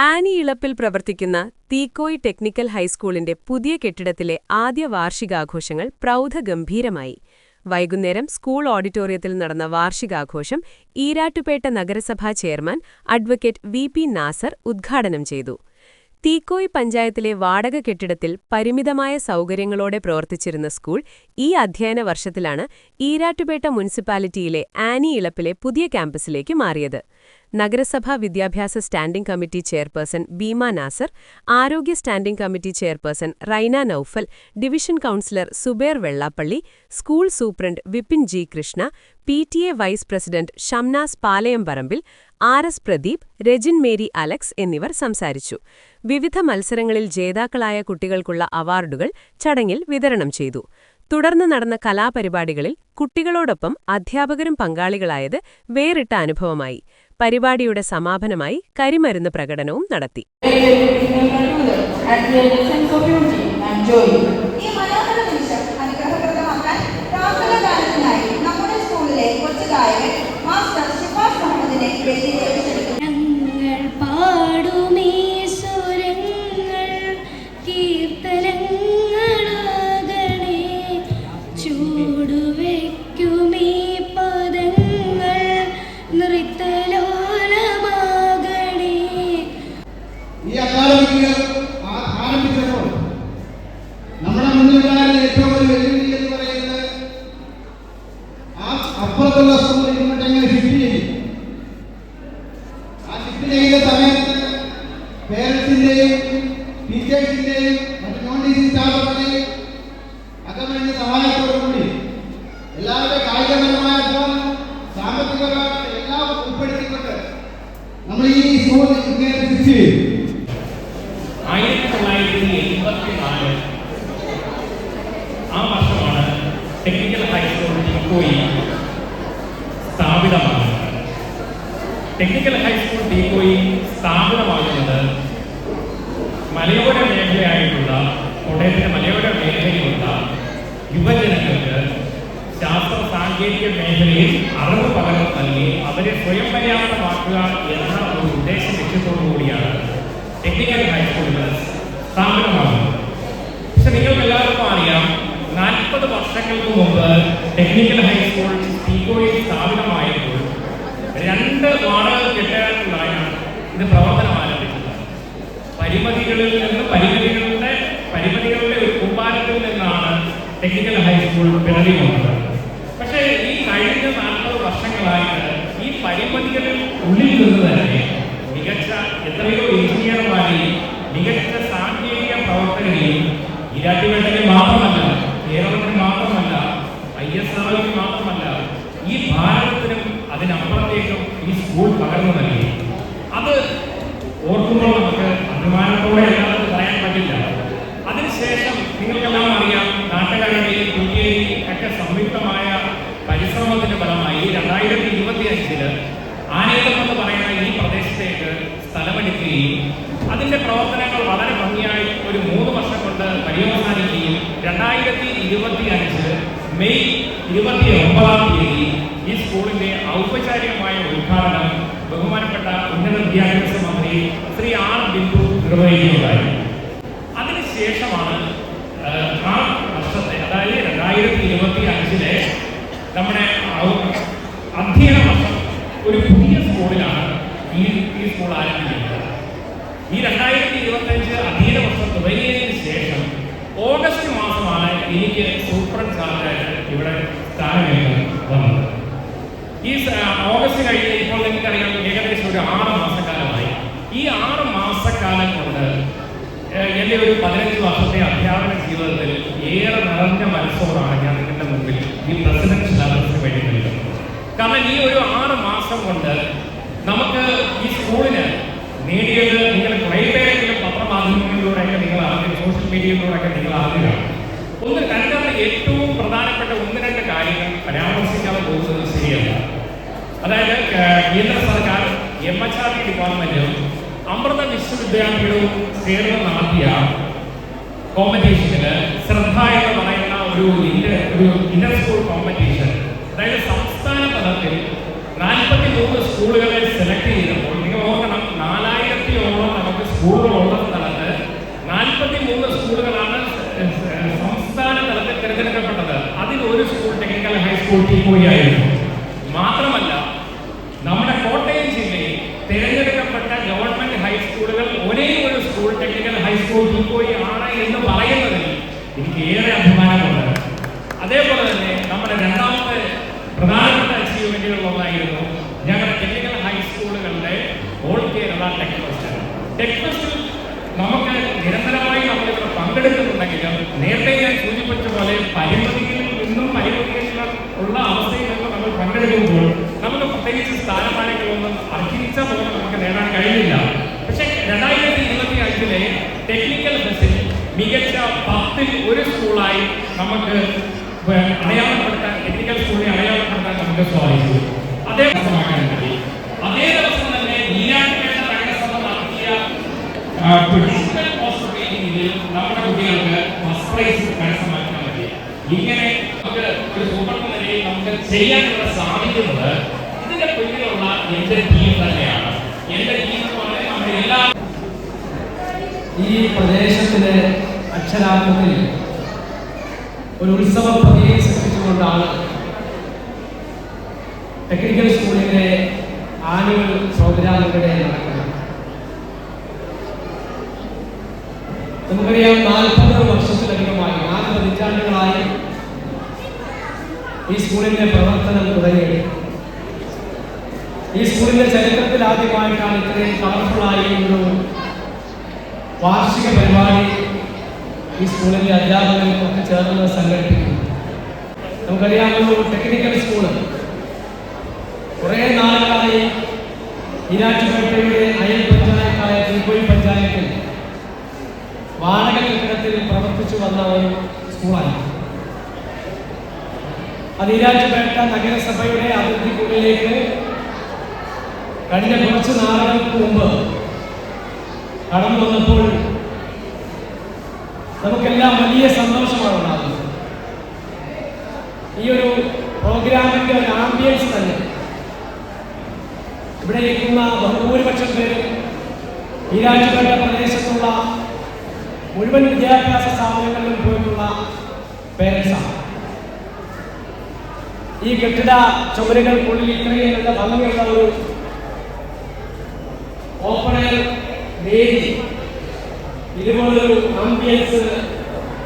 Annie ഇളപ്പിൽ പ്രവർത്തിക്കുന്ന Teekoy technical ഹൈസ്കൂളിന്റെ പുതിയ കെട്ടിടത്തിലെ ആദ്യ വാർഷികാഘോഷങ്ങൾ പ്രൗഢഗംഭീരമായി. വൈകുന്നേരം സ്കൂൾ ഓഡിറ്റോറിയത്തിൽ നടന്ന വാർഷികാഘോഷം ഈരാട്ടുപേട്ട നഗരസഭാ chairman advocate V P Nasar ഉദ്ഘാടനം ചെയ്തു. തീക്കോയ് പഞ്ചായത്തിലെ വാടക കെട്ടിടത്തിൽ പരിമിതമായ സൗകര്യങ്ങളോടെ പ്രവർത്തിച്ചിരുന്ന സ്കൂൾ ഈ അധ്യയന വർഷത്തിലാണ് ഈരാട്ടുപേട്ട മുനിസിപ്പാലിറ്റിയിലെ ആനി ഇളപ്പിലെ പുതിയ ക്യാമ്പസിലേക്ക് മാറിയത്. നഗരസഭാ വിദ്യാഭ്യാസ standing committee chairperson Beema Nasar ആരോഗ്യ standing committee chairperson Raina Noufal division councillor Subair Vellappally school superintendent Vipin G Krishna P T A vice president Shamnas Palayamparambil R S Pradeep Rajin Mary Alex എന്നിവർ സംസാരിച്ചു. വിവിധ മത്സരങ്ങളിൽ ജേതാക്കളായ കുട്ടികൾക്കുള്ള അവാർഡുകൾ ചടങ്ങിൽ വിതരണം ചെയ്തു. തുടർന്ന് നടന്ന കലാപരിപാടികളിൽ കുട്ടികളോടൊപ്പം അധ്യാപകരും പങ്കാളികളായത് വേറിട്ട അനുഭവമായി. പരിപാടിയുടെ സമാപനമായി കരിമരുന്ന് പ്രകടനവും നടത്തി. അനുഗ്രഹപ്രദമാക്കാൻ നമ്മുടെ സ്കൂളിലെ കൊച്ചു ഗായകൻ എല്ലാവരുടെ കായികപരമായ സാമ്പത്തികപരമായ എല്ലാം ഉൾപ്പെടുത്തിക്കൊണ്ട് നമ്മൾ ഈ ആ വർഷമാണ് ടെക്നിക്കൽ ഹൈസ്കൂൾ ടീക്കോയി സ്ഥാപിതമാകുന്നത്. ടെക്നിക്കൽ ഹൈസ്കൂൾ മലയോര മേഖലയായിട്ടുള്ള കോട്ടയത്തിന്റെ മലയോര മേഖലയിലുള്ള യുവജനങ്ങൾ സാങ്കേതിക മേഖലയിൽ അറിവ് പകർന്നു നൽകി അവരെ സ്വയം പര്യാപ്തമാക്കുക എന്ന ഒരു ഉദ്ദേശ ലക്ഷ്യത്തോടു കൂടിയാണ് ടെക്നിക്കൽ ഹൈസ്കൂളുകൾ സ്ഥാപനമാകുന്നത് പക്ഷെ നിങ്ങൾക്ക് എല്ലാവർക്കും അറിയാം നാൽപ്പത് വർഷങ്ങൾക്ക് മുമ്പ് ടെക്നിക്കൽ ഹൈസ്കൂൾ തീകോയിൽ സ്ഥാപിതമായപ്പോൾ രണ്ട് വാടക കെട്ടിടങ്ങളിലായാണ് ഇത് പ്രവർത്തനം ആരംഭിച്ചത്. പരിമിതികളിൽ നിന്ന് പരിമിതികളുടെ പരിമിതികളുടെ ഒരു കൂമ്പാരത്തിൽ നിന്നാണ് ടെക്നിക്കൽ ഹൈസ്കൂൾ പിറവി വന്നത് പക്ഷേ ഈ കഴിഞ്ഞ നാൽപ്പത് വർഷങ്ങളായിട്ട് ഈ പരിമിതികളിൽ ഉള്ളിൽ നിന്ന് തന്നെ മികച്ച എത്രയോ എഞ്ചിനീയർമാരെയും മികച്ച സാങ്കേതിക പ്രവർത്തകരെയും ഈ മാത്രമല്ല കേരളത്തിന് മാത്രമല്ല ഐ എസ് ആർഒക്ക് മാത്രമല്ല ഈ ഭാരതത്തിനും അതിനപ്പുറത്തേക്കും ഈ സ്കൂൾ പകർന്നു നൽകി. അഞ്ചിൽ ആനേതം എന്ന് പറയുന്ന ഈ പ്രദേശത്തേക്ക് സ്ഥലമെടുക്കുകയും അതിന്റെ പ്രവർത്തനങ്ങൾ വളരെ ഭംഗിയായി ഒരു മൂന്ന് വർഷം കൊണ്ട് പര്യവസാനിക്കുകയും രണ്ടായിരത്തി ഇരുപത്തി അഞ്ച് മെയ് ഇരുപത്തി ഒമ്പതാം തീയതി ഈ സ്കൂളിന്റെ ഔപചാരികമായ ഉദ്ഘാടനം ബഹുമാനപ്പെട്ട ഉന്നത വിദ്യാഭ്യാസ മന്ത്രി ശ്രീ ആർ ബിന്ദു നിർവഹിക്കുകയുണ്ടായി. അതിനുശേഷമാണ് ആ വർഷത്തെ അതായത് രണ്ടായിരത്തി ഇരുപത്തി അഞ്ചിലെ നമ്മുടെ ഔ- അധ്യയന വർഷം ഒരു പുതിയ സ്കൂളിലാണ് ഈ ഈ സ്കൂൾ ആരംഭിക്കുന്നത് ഈ രണ്ടായിരത്തി ഇരുപത്തി അഞ്ച് അധ്യയന വർഷം തുടങ്ങിയതിന് ശേഷം ഓഗസ്റ്റ് മാസമാണ് എനിക്ക് സൂപ്രണ്ട് സാറിനായിട്ട് ഇവിടെ സ്ഥാനമേൽക്കാൻ വന്നത്. ഈ ഓഗസ്റ്റ് കഴിഞ്ഞ് ഇപ്പോൾ നിങ്ങൾക്കറിയാം ഏകദേശം ഒരു ആറ് മാസക്കാലമായി. ഈ ആറ് മാസക്കാലം കൊണ്ട് എന്റെ ഒരു പതിനഞ്ച് വർഷത്തെ അധ്യാപന ജീവിതത്തിൽ ഏറെ നിറഞ്ഞ മനസ്സോടാണ് ഞാൻ നിങ്ങളുടെ മുമ്പിൽ ഈ പ്രസിഡൻഷ്യൽ അവർക്ക് വേണ്ടി നൽകുന്നത് കാരണം ഈ ഒരു ആറ് മാസം കൊണ്ട് നമുക്ക് ഈ സ്കൂളിന് നേടിയത് നിങ്ങൾ കുറേ പേരെങ്കിലും പത്രമാധ്യമങ്ങളിലൂടെയൊക്കെ നിങ്ങൾ അറിഞ്ഞു സോഷ്യൽ മീഡിയയിലൂടെയൊക്കെ പ്രധാനപ്പെട്ട ഒന്ന് രണ്ട് കാര്യങ്ങൾ പരാമർശിക്കാതെ പോകുന്നത് ശരിയല്ല. അതായത് കേന്ദ്ര സർക്കാർ എം എച്ച് ആർ ഡി ഡിപ്പാർട്ട്മെന്റും അമൃത വിശ്വവിദ്യാലയവും ചേർന്ന് നടത്തിയ കോമ്പറ്റീഷനിൽ ശ്രദ്ധ എന്ന് പറയുന്ന ഒരു ഇന്റർ ഒരു ഇന്റർ സ്കൂൾ കോമ്പറ്റീഷൻ അതായത് സംസ്ഥാന തലത്തിൽ നാൽപ്പത്തി മൂന്ന് സ്കൂളുകളെ സെലക്ട് ചെയ്തപ്പോൾ നിങ്ങൾ ഓർക്കണം നാലായിരത്തിയോളം നമുക്ക് നമുക്ക് സ്കൂളുകളുള്ള സ്ഥലത്ത് നാൽപ്പത്തി മൂന്ന് സ്കൂളുകളാണ് സംസ്ഥാന തലത്തിൽ തിരഞ്ഞെടുക്കപ്പെട്ടത് അതിൽ ഒരു സ്കൂൾ ടെക്നിക്കൽ ഹൈസ്കൂൾ ടീമോയി ആയിരുന്നു മാത്രമല്ല നമ്മുടെ കോട്ടയം ജില്ലയിൽ തിരഞ്ഞെടുക്കപ്പെട്ട ഗവൺമെന്റ് ഹൈസ്കൂളുകൾ ഒരേ ഒരു സ്കൂൾ ടെക്നിക്കൽ ഹൈസ്കൂൾ ടീമോയി ആണ് എന്ന് പറയുന്നതിൽ എനിക്ക് ഏറെ അഭിമാനമുണ്ട് അതേപോലെ തന്നെ നമ്മുടെ രണ്ടാമത്തെ പ്രധാനപ്പെട്ട അച്ചീവ്മെന്റുകളിലൊന്നായിരുന്നു ഞങ്ങളുടെ technical ഹൈസ്കൂളുകളുടെ all Kerala tech fest tech ഫെസ്റ്റിൽ നമുക്ക് നിരന്തരമായി നമ്മളിവിടെ പങ്കെടുക്കുന്നുണ്ടെങ്കിലും നേരത്തെ ഞാൻ സൂചിപ്പിച്ച പോലെ പരിമിതിയിൽ നിന്നും പരിമിതിയിൽ ഉള്ള അവസ്ഥയിൽ നിന്ന് നമ്മൾ പങ്കെടുക്കുമ്പോൾ നമുക്ക് പ്രത്യേകിച്ച് സ്ഥാനമാനങ്ങളൊന്നും അർഹിച്ച പോലെ നമുക്ക് നേടാൻ കഴിയില്ല പക്ഷെ രണ്ടായിരത്തി ഇരുപത്തി അഞ്ചിലെ ടെക്നിക്കൽ ബസ്സിൽ മികച്ച പത്തിൽ ഒരു സ്കൂളായി നമുക്ക് അടയാളപ്പെടുത്താൻ ടെക്നിക്കൽ സ്കൂളിനെ അടയാളപ്പെടുത്താൻ നമുക്ക് സാധിച്ചു. അതേ അതേ ദിവസം തന്നെ നമ്മുടെ കുട്ടികൾക്ക് ഫസ്റ്റ് പ്രൈസ് കരസ്ഥമാക്കാൻ പറ്റി. ഇങ്ങനെ നമുക്ക് ഒരു നിലയിൽ നമുക്ക് ചെയ്യാനുള്ള സാധിക്കുന്നത് ടീം ഈ പ്രദേശത്തിലെ അക്ഷരാർത്ഥത്തിൽ ഒരു ഉത്സവ സൃഷ്ടിച്ചുകൊണ്ടാണ് ടെക്നിക്കൽ സ്കൂളിലെ ആനുവൽ ഇവിടെ നടക്കുന്നത്. നമുക്കറിയാം നാൽപ്പത് വർഷത്തിലധികമായി നാല് പതിറ്റാണ്ടുകളായി ഈ സ്കൂളിന്റെ പ്രവർത്തനം തുടങ്ങിയത് ഈ സ്കൂളിന്റെ ചരിത്രത്തിൽ ആദ്യമായിട്ടാണ് ഇത്രയും കളർഫുള്ളായി ഒരു വാർഷിക പരിപാടി ഈ സ്കൂളിലെ അധ്യാപകർക്കൊക്കെ ചേർന്ന് സംഘടിപ്പിക്കുന്നത്. നമുക്കറിയാം ഒരു ടെക്നിക്കൽ സ്കൂൾ കുറേ നാളുകളായി ഈരാറ്റുപേട്ടയുടെ അയൽ പഞ്ചായത്തായ തിരുപ്പൊഴി പഞ്ചായത്തിൽ വാടക കെട്ടിടത്തിൽ പ്രവർത്തിച്ചു വന്ന ഒരു സ്കൂളാണ്. അത് ഈരാറ്റുപേട്ട നഗരസഭയുടെ അതിർത്തിക്കുള്ളിലേക്ക് കഴിഞ്ഞ കുറച്ച് നാളുകൾക്ക് മുമ്പ് കടന്നു വന്നപ്പോൾ നമുക്കെല്ലാം വലിയ സന്തോഷമാണ് ഉണ്ടാകുന്നത് ഈ ഒരു പ്രോഗ്രാമിന്റെ ഒരു ആംബിയൻസ് തന്നെ. ഇവിടെ ഇരിക്കുന്ന ബഹുഭൂരിപക്ഷം പേരും രാജ്യങ്ങളുടെ പ്രദേശത്തുള്ള മുഴുവൻ വിദ്യാഭ്യാസ സ്ഥാപനങ്ങളിലും പോയിട്ടുള്ള പേരൻസാണ് ഈ കെട്ടിട ചുമരുകൾക്കുള്ളിൽ ഇത്രയും നല്ല ഭംഗിയുള്ള ഒരു ഓപ്പൺ എയർ വേദി ഇതുപോലൊരു ആംബിയൻസ്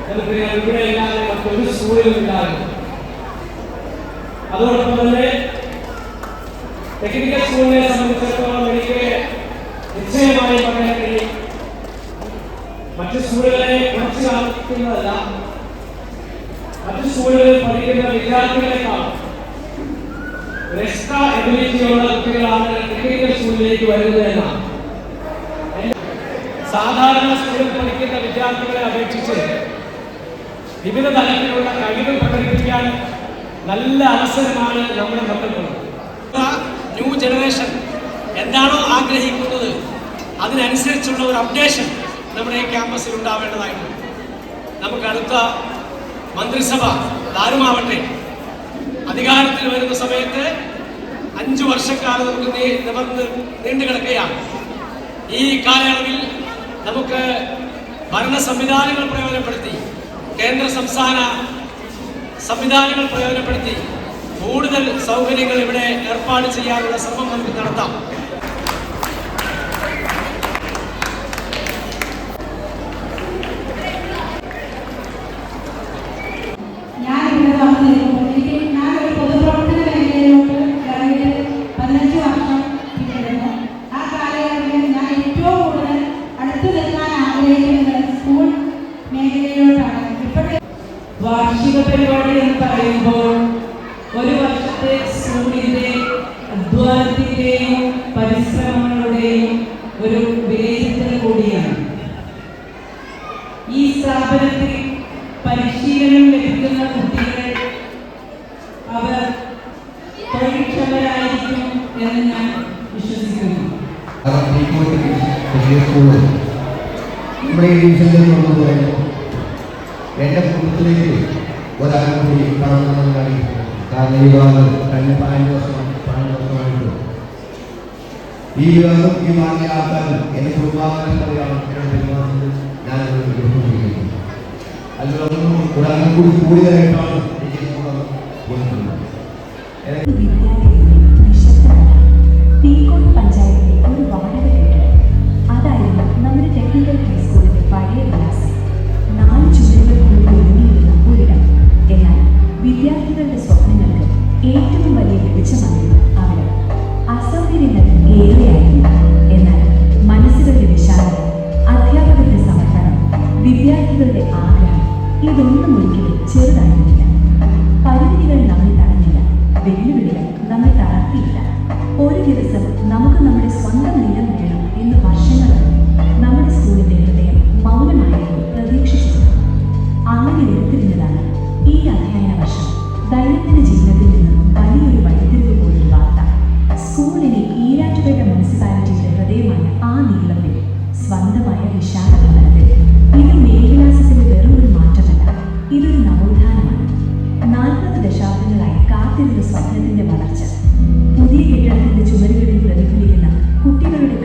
നമുക്കറിയാം ഇവിടെ ഇല്ലാതെ മറ്റൊരു സ്കൂളിലും ഉണ്ടാകും. അതോടൊപ്പം തന്നെ ടെക്നിക്കൽ സ്കൂളിനെ സംബന്ധിച്ചിടത്തോളം എനിക്ക് നിശ്ചയമായി പറയാൻ മറ്റു സ്കൂളുകളെ കുറച്ച് മറ്റു സ്കൂളുകളിൽ പഠിക്കുന്ന വിദ്യാർത്ഥികളെക്കാൾ ഒരു എക്സ്ട്രാ എബിലിറ്റിയുള്ള കുട്ടികളാണ് ടെക്നിക്കൽ സ്കൂളിലേക്ക് വരുന്നത് സാധാരണ സ്കൂളിൽ പഠിക്കുന്ന വിദ്യാർത്ഥികളെ അപേക്ഷിച്ച് വിവിധ തലത്തിലുള്ള കഴിവ് പ്രകടിപ്പിക്കാൻ നല്ല അവസരമാണ് നമ്മുടെ മക്കൾക്കുള്ളത്. ന്യൂ ജനറേഷൻ എന്താണോ ആഗ്രഹിക്കുന്നത് അതിനനുസരിച്ചുള്ള ഒരു അപ്ഡേഷൻ നമ്മുടെ ഈ ക്യാമ്പസിൽ ഉണ്ടാവേണ്ടതായിട്ടുണ്ട്. നമുക്ക് അടുത്ത മന്ത്രിസഭ ആരുമാവട്ടെ അധികാരത്തിൽ വരുന്ന സമയത്ത് അഞ്ചു വർഷക്കാലം നമുക്ക് നിവർന്ന് നീണ്ടു കിടക്കുകയാണ്. ഈ കാലയളവിൽ നമുക്ക് ഭരണ സംവിധാനങ്ങൾ പ്രയോജനപ്പെടുത്തി കേന്ദ്ര സംസ്ഥാന സംവിധാനങ്ങൾ പ്രയോജനപ്പെടുത്തി കൂടുതൽ സൗകര്യങ്ങൾ ഇവിടെ ഏർപ്പാട് ചെയ്യാനുള്ള ശ്രമം നമുക്ക് നടത്താം. പരിപാടി എന്ന് പറയുമ്പോൾ ഒരു വർഷത്തെ സ്കൂളിന്റെ അധ്വാനത്തിന്റെയും പരിശ്രമങ്ങളുടെയും ഒരു വിലയിരുത്തൽ കൂടിയാണ്. ഈ സ്ഥാപനത്തിൽ പരിശീലനം ലഭിക്കുന്ന കുട്ടികൾ അവർ തൊഴിൽക്ഷമരായിരിക്കും എന്ന് ഞാൻ വിശ്വസിക്കുന്നു. നമ്മുടെ ഈ ഡിവിഷനിൽ എന്റെ കുടുംബത്തിലേക്ക് ഒരാൾ കൂടി കടന്നു കാരണം ഈ ഭാഗം കഴിഞ്ഞ പതിനഞ്ച് വർഷം പതിനഞ്ച് വർഷമായിട്ട് ഈ വിഭാഗം ഈ മാന്യ ആൾക്കാരും എന്റെ കുടുംബാംഗങ്ങളെയാണ് എന്നോട് പെരുമാറുന്നത് ഞാൻ വിട്ടുകൊണ്ടിരിക്കുന്നു അതിലൊന്നും ഒരു അംഗം കൂടി കൂടുതലായിട്ടാണ് എനിക്ക് തോന്നുന്നത് അതായിരുന്നു നമ്മുടെ ടെക്നിക്കൽ ഹൈസ്കൂളിന്റെ പഴയ വിലാസം നാല് വിദ്യാർത്ഥികളുടെ സ്വപ്നങ്ങൾക്ക് ഏറ്റവും വലിയ വെളിച്ചമായിരുന്നു അവിടെ. അസൗകര്യങ്ങൾ ഏറെയായിരുന്നു. എന്നാൽ മനസ്സുകളുടെ വിശാലത അധ്യാപകരുടെ സമർപ്പണം വിദ്യാർത്ഥികളുടെ ആഗ്രഹം ഇതൊന്നും ഒരിക്കലും ചെറുതായിരുന്നില്ല. പരിമിതികൾ നമ്മെ തടഞ്ഞില്ല. വെല്ലുവിളികൾ നമ്മെ തളർത്തിയില്ല. ഒരു ദിവസം നമുക്ക് നമ്മുടെ സ്വന്തം നിലം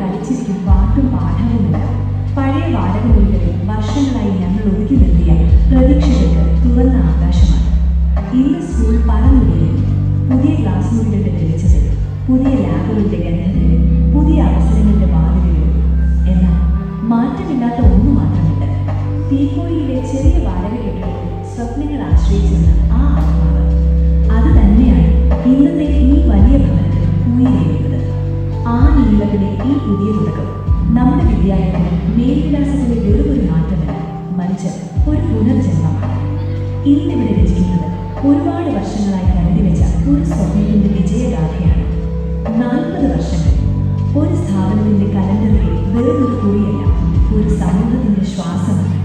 കളിച്ചിരിക്കും പാട്ടും പാഠവുമില്ല പഴയ വാടക വർഷങ്ങളായി ഞങ്ങൾ ഒതുക്കി നിർത്തിയ പ്രതീക്ഷകൾക്ക് തുറന്ന ആകാശമാണ്. ഇന്ന് സ്കൂൾ പറന്നുയരുന്നു പുതിയ ക്ലാസ് മുറികളുടെ വെളിച്ചത്തിൽ പുതിയ ലാബുകളുടെ ഗന്ധത്തിൽ പുതിയ അവസരങ്ങളുടെ വാതിലുകൾ എന്നാൽ മാറ്റമില്ലാത്ത ഒന്ന് മാത്രമുണ്ട്. തീക്കോയിലെ ചെറിയ വാടക കെട്ടിടത്തിൽ സ്വപ്നങ്ങൾ ആശ്രയിച്ചിരുന്ന ആ ആത്മാവ്. അത് തന്നെയാണ് ഇന്നത്തെ ഈ വലിയ ഭവനത്തിൽ ഉയരുന്നത് ആ നീളത്തിലെ ഈ പുതിയ തുടക്കം. നമ്മുടെ വിദ്യാലയത്തിന് മേൽവിലാസത്തിലെ വെറുമൊരു മാറ്റമല്ല. മറിച്ച് ഒരു പുനർജന്മമാണ്. ഇന്നിവിടെ രചിക്കുന്നത് ഒരുപാട് വർഷങ്ങളായി കരുതി വെച്ച ഒരു സ്വപ്നത്തിന്റെ വിജയഗാഥയാണ്. നാൽപ്പത് വർഷങ്ങൾ. ഒരു സ്ഥാപനത്തിന്റെ കലണ്ടറിലെ വെറുമൊരു കുറിയല്ല ഒരു സമൂഹത്തിന്റെ ശ്വാസമാണ്.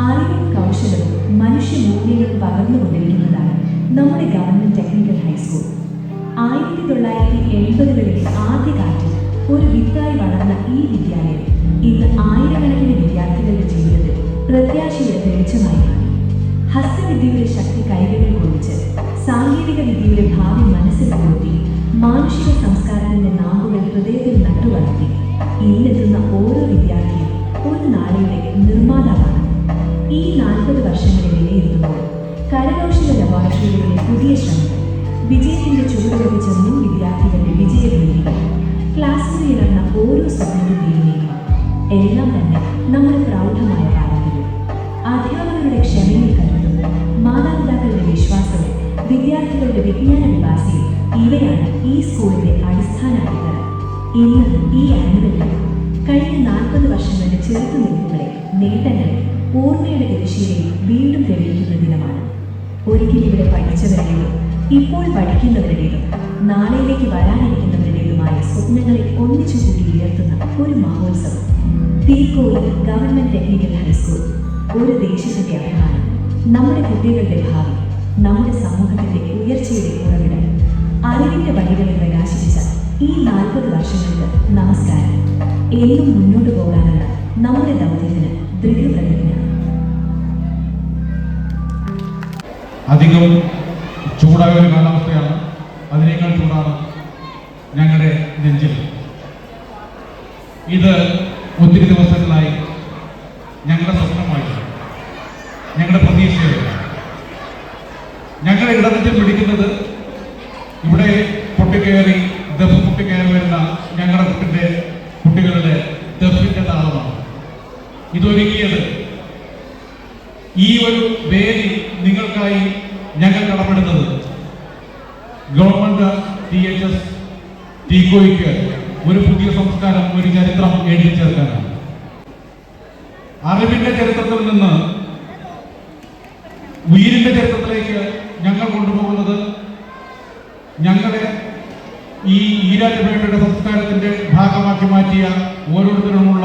അറിവും കൗശലവും മനുഷ്യ മൂല്യങ്ങളും പകർന്നുകൊണ്ടിരിക്കുന്നതാണ് നമ്മുടെ ഗവൺമെന്റ് ടെക്നിക്കൽ ഹൈസ്കൂൾ. ആയിരത്തി തൊള്ളായിരത്തി എൺപതുകളിൽ ആദ്യ കാലത്തിൽ ഒരു വിത്തായി വളർന്ന ഈ വിദ്യാലയം ഇന്ന് ആയിരക്കണക്കിന് വിദ്യാർത്ഥികളുടെ ജീവിതത്തിൽ പ്രത്യാശയുടെ തെളിച്ചമായി ഹസ്തവിദ്യയുടെ ശക്തി കൈകളിൽ കുറിച്ച് സാങ്കേതിക വിദ്യയുടെ ഭാവി മനസ്സിൽ കൂട്ടി മാനുഷിക സംസ്കാരത്തിന്റെ നാമ്പുകൾ ഹൃദയത്തിൽ നട്ടുവളർത്തി ഇന്നെത്തുന്ന ഓരോ വിദ്യാർത്ഥിയും ഒരു നാളെയുടെ നിർമ്മാതാവാണ്. ഈ നാൽപ്പത് വർഷങ്ങളെ വിലയിരുത്തുമ്പോൾ കരകൗശല ലബോറട്ടറികളിലെ പുതിയ ശ്രമങ്ങൾ വിജയത്തിന്റെ ചുവടുവെച്ച മുൻ വിദ്യാർത്ഥികളുടെ വിജയഭൂമികൾ ക്ലാസ്സിൽ ഇറങ്ങുന്ന ഓരോ സ്വപ്നത്തിന്റെയും എല്ലാം തന്നെ നമ്മുടെ പ്രൗഢമായ പാരമ്പര്യം അധ്യാപകരുടെ ക്ഷമയിൽ കരുതും മാതാപിതാക്കളുടെ വിശ്വാസവും വിദ്യാർത്ഥികളുടെ വിജ്ഞാന വികാസവും ഇവയാണ് ഈ സ്കൂളിന്റെ അടിസ്ഥാന ഇന്ന് ഈ ആനുവലിൽ കഴിഞ്ഞ നാൽപ്പത് വർഷങ്ങളുടെ ചെറുത്തുനിൽപ്പുകളെ നേട്ടങ്ങൾ ഓർമ്മയുടെ ദിശയിൽ വീണ്ടും തെളിയിക്കുന്ന ദിനമാണ്. ഒരിക്കലും ഇവിടെ പഠിച്ചവരുടെയും ഇപ്പോൾ പഠിക്കുന്നവരുടെയും നാളെയിലേക്ക് വരാനിരിക്കുന്നവരുടേതുമായ സ്വപ്നങ്ങളെ ഒന്നിച്ചു കൂടി ഉയർത്തുന്ന ഒരു മഹോത്സവം. തീക്കോയിൽ ഗവൺമെന്റ് ടെക്നിക്കൽ ഹൈസ്കൂൾ ഒരു ദേശത്തിന്റെ അഭിമാനം നമ്മുടെ കുട്ടികളുടെ ഭാവി നമ്മുടെ സമൂഹത്തിന്റെ ഉയർച്ചയുടെ ഉറവിടം. അറിവിന്റെ വഴികളിൽ പ്രകാശിപ്പിച്ച ഈ നാൽപ്പത് വർഷങ്ങൾക്ക് നമസ്കാരം. എന്നും മുന്നോട്ട് പോകാനുള്ള നമ്മുടെ ദൗത്യത്തിന് ദൃഢപ്രതിജ്ഞ. അധികം ചൂടായ ഒരു കാലാവസ്ഥയാണ്. അതിനേക്കാൾ ചൂടാണ് ഞങ്ങളുടെ നെഞ്ചിൽ. ഇത് ഒത്തിരി ദിവസങ്ങളായി ഞങ്ങളുടെ സ്വപ്നമായി ഞങ്ങളുടെ പ്രതീക്ഷയായി ഞങ്ങളുടെ ഇടനെഞ്ചിൽ പിടിക്കുന്നത് ഇവിടെ പൊട്ടിക്കയറി ദഫ് പൊട്ടിക്കയറി വരുന്ന ഞങ്ങളുടെ കുട്ടിന്റെ കുട്ടികളുടെ ദഫിന്റെ താളമാണ്. ഇതൊരുങ്ങിയത് ഈ ഒരു വേദി നിങ്ങൾക്കായി ഞങ്ങൾ കടപ്പെടുന്നത് ഗവൺമെന്റ് ടി എച്ച് എസ് ടീക്കോയ്ക്ക് ഒരു പുതിയ സംസ്കാരം ഒരു ചരിത്രം എഴുതി ചേർക്കാനാണ് അറിവിന്റെ ചരിത്രത്തിൽ നിന്ന് ഉയിരിന്റെ ചരിത്രത്തിലേക്ക് ഞങ്ങൾ കൊണ്ടുപോകുന്നത് ഞങ്ങളെ ഈ ഈരാറ്റുപേട്ടയുടെ സംസ്കാരത്തിന്റെ ഭാഗമാക്കി മാറ്റിയ ഓരോരുത്തരുമുള്ള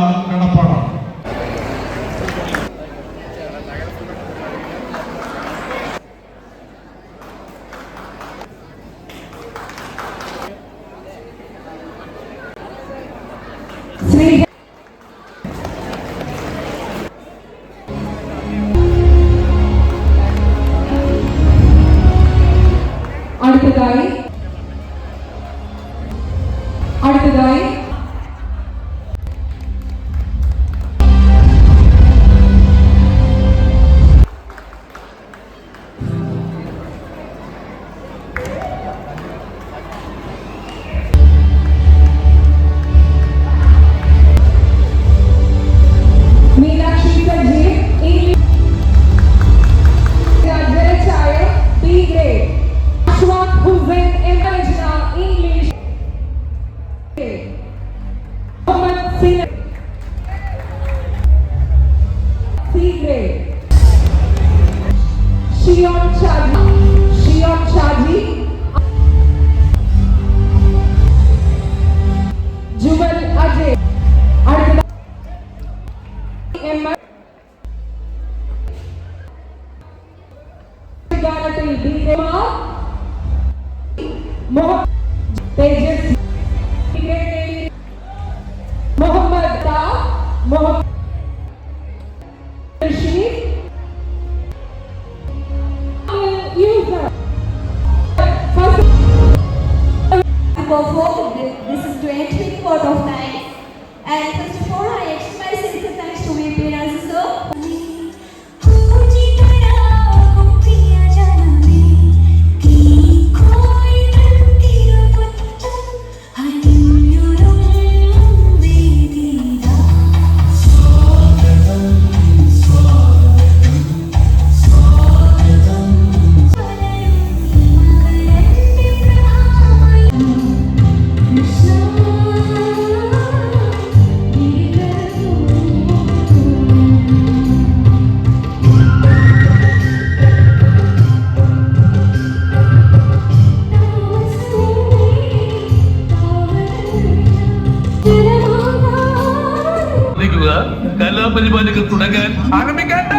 on child. And കലാപരിപാടികൾ തുടങ്ങാൻ ആരംഭിക്കണ്ട